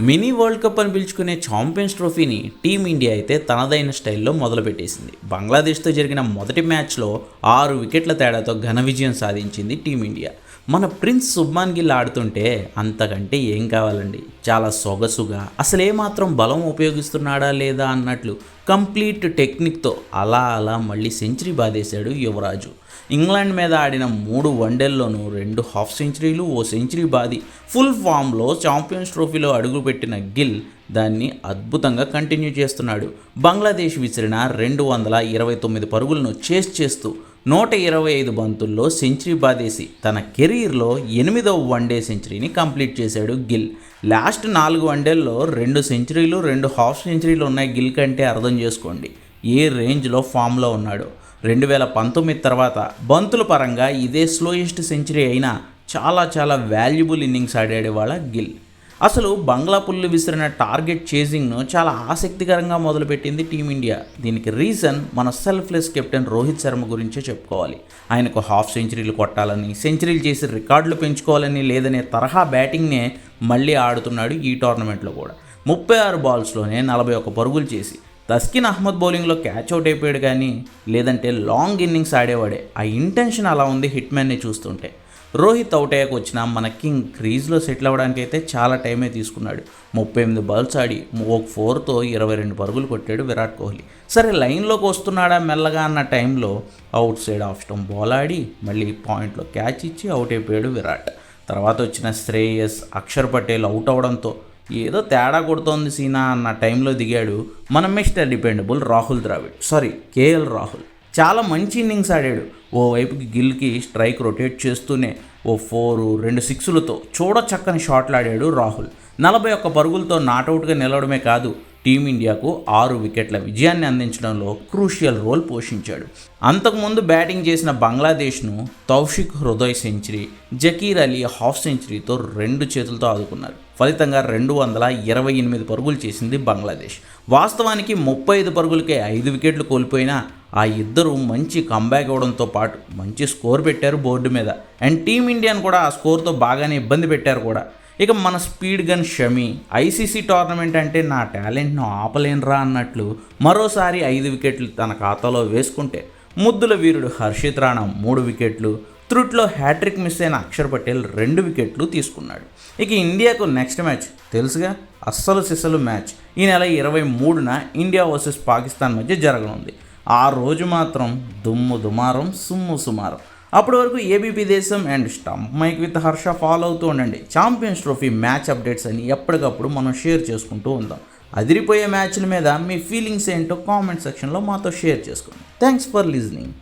Mini world cup అని పిలుచుకునే champions ట్రోఫీని team India అయితే తనదైన స్టైల్లో మొదలుపెట్టేసింది. బంగ్లాదేశ్తో జరిగిన మొదటి మ్యాచ్లో ఆరు వికెట్ల తేడాతో ఘన విజయం సాధించింది టీమిండియా. మన ప్రిన్స్ సుబ్మాన్ గిల్ ఆడుతుంటే అంతకంటే ఏం కావాలండి? చాలా సొగసుగా అసలు ఏమాత్రం బలం ఉపయోగిస్తున్నాడా లేదా అన్నట్లు కంప్లీట్ టెక్నిక్తో అలా అలా మళ్ళీ సెంచరీ బాధేశాడు యువరాజు. ఇంగ్లాండ్ మీద ఆడిన మూడు వన్డేల్లోనూ రెండు హాఫ్ సెంచరీలు ఓ సెంచరీ బాది ఫుల్ ఫామ్లో ఛాంపియన్స్ ట్రోఫీలో అడుగుపెట్టిన గిల్ దాన్ని అద్భుతంగా కంటిన్యూ చేస్తున్నాడు. బంగ్లాదేశ్ విసిరిన రెండు వందల ఇరవై తొమ్మిది పరుగులను చేస్ చేస్తూ నూట ఇరవై ఐదు బంతుల్లో సెంచరీ బాదేసి తన కెరీర్లో ఎనిమిదవ వన్డే సెంచరీని కంప్లీట్ చేశాడు గిల్. లాస్ట్ నాలుగు వన్డేల్లో రెండు సెంచరీలు రెండు హాఫ్ సెంచరీలు ఉన్నాయి గిల్ కంటే అర్థం చేసుకోండి. ఏ రేంజ్లో ఫామ్లో ఉన్నాడు? రెండు వేల పంతొమ్మిది తర్వాత బంతుల పరంగా ఇదే స్లోయెస్ట్ సెంచరీ అయినా చాలా చాలా వాల్యుబుల్ ఇన్నింగ్స్ ఆడాడేవాళ్ళ గిల్. అసలు బంగ్లా పుల్లు విసిరిన టార్గెట్ చేజింగ్ను చాలా ఆసక్తికరంగా మొదలుపెట్టింది టీమిండియా. దీనికి రీజన్ మన సెల్ఫ్లెస్ కెప్టెన్ రోహిత్ శర్మ గురించే చెప్పుకోవాలి. ఆయనకు హాఫ్ సెంచరీలు కొట్టాలని సెంచరీలు చేసి రికార్డులు పెంచుకోవాలని లేదనే తరహా బ్యాటింగ్నే మళ్ళీ ఆడుతున్నాడు ఈ టోర్నమెంట్లో కూడా. ముప్పై ఆరు బాల్స్లోనే నలభై ఒక్క పరుగులు చేసి తస్కిన్ అహ్మద్ బౌలింగ్లో క్యాచ్ అవుట్ అయిపోయాడు కానీ లేదంటే లాంగ్ ఇన్నింగ్స్ ఆడేవాడే. ఆ ఇంటెన్షన్ అలా ఉంది హిట్ మ్యాన్ని చూస్తుంటే. రోహిత్ అవుట్ అయ్యాక వచ్చిన మన కింగ్ క్రీజ్లో సెటిల్ అవ్వడానికి అయితే చాలా టైమే తీసుకున్నాడు. ముప్పై ఎనిమిది బాల్స్ ఆడి ఒక ఫోర్తో ఇరవై రెండు పరుగులు కొట్టాడు విరాట్ కోహ్లీ. సరే లైన్లోకి వస్తున్నాడా మెల్లగా అన్న టైంలో outside off stump ball ఆడి మళ్ళీ పాయింట్లో క్యాచ్ ఇచ్చి అవుట్ అయిపోయాడు విరాట్. తర్వాత వచ్చిన శ్రేయస్ అక్షర్ పటేల్ అవుట్ అవడంతో ఏదో తేడా కొడుతోంది సీనా అన్న టైంలో దిగాడు మన mister dependable Rahul Dravid. Sorry KL Rahul. చాలా మంచి ఇన్నింగ్స్ ఆడాడు. ఓ వైపుకి గిల్కి స్ట్రైక్ రొటేట్ చేస్తూనే ఓ ఫోరు రెండు సిక్స్లతో చూడ చక్కని షాట్లు ఆడాడు రాహుల్. నలభై ఒక్క పరుగులతో నాటౌట్గా నిలవడమే కాదు టీమిండియాకు ఆరు వికెట్ల విజయాన్ని అందించడంలో క్రూషియల్ రోల్ పోషించాడు. అంతకుముందు బ్యాటింగ్ చేసిన బంగ్లాదేశ్ను తౌషిక్ హృదయ్ సెంచరీ జకీర్ అలీ హాఫ్ సెంచరీతో రెండు చేతులతో ఆదుకున్నారు. ఫలితంగా రెండు వందల ఇరవై ఎనిమిది పరుగులు చేసింది బంగ్లాదేశ్. వాస్తవానికి ముప్పై ఐదు పరుగులకే ఐదు వికెట్లు కోల్పోయినా ఆ ఇద్దరు మంచి కంబ్యాక్ ఇవ్వడంతో పాటు మంచి స్కోర్ పెట్టారు బోర్డు మీద. అండ్ టీమిండియాను కూడా ఆ స్కోర్తో బాగానే ఇబ్బంది పెట్టారు కూడా. ఇక మన speed gun Shami ICC tournament అంటే నా టాలెంట్ను ఆపలేనురా అన్నట్లు మరోసారి ఐదు వికెట్లు తన ఖాతాలో వేసుకుంటే ముద్దుల వీరుడు హర్షిత్ రాణా మూడు వికెట్లు త్రుట్లో హ్యాట్రిక్ మిస్ అయిన అక్షర్ పటేల్ రెండు వికెట్లు తీసుకున్నాడు. ఇక ఇండియాకు నెక్స్ట్ మ్యాచ్ తెలుసుగా? అస్సలు సిసలు మ్యాచ్. ఈ నెల ఇరవై మూడున ఇండియా వర్సెస్ పాకిస్తాన్ మధ్య జరగనుంది. ఆ రోజు మాత్రం దుమ్ము దుమారం సుమ్ము సుమారం. అప్పటి వరకు ABP Desam and stump mic with Harsha follow అవుతూ ఉండండి. ఛాంపియన్స్ ట్రోఫీ మ్యాచ్ అప్డేట్స్ అని ఎప్పటికప్పుడు మనం షేర్ చేసుకుంటూ ఉందాం. అదిరిపోయే మ్యాచ్ల మీద మీ ఫీలింగ్స్ ఏంటో కామెంట్ సెక్షన్లో మాతో షేర్ చేసుకోండి. Thanks for listening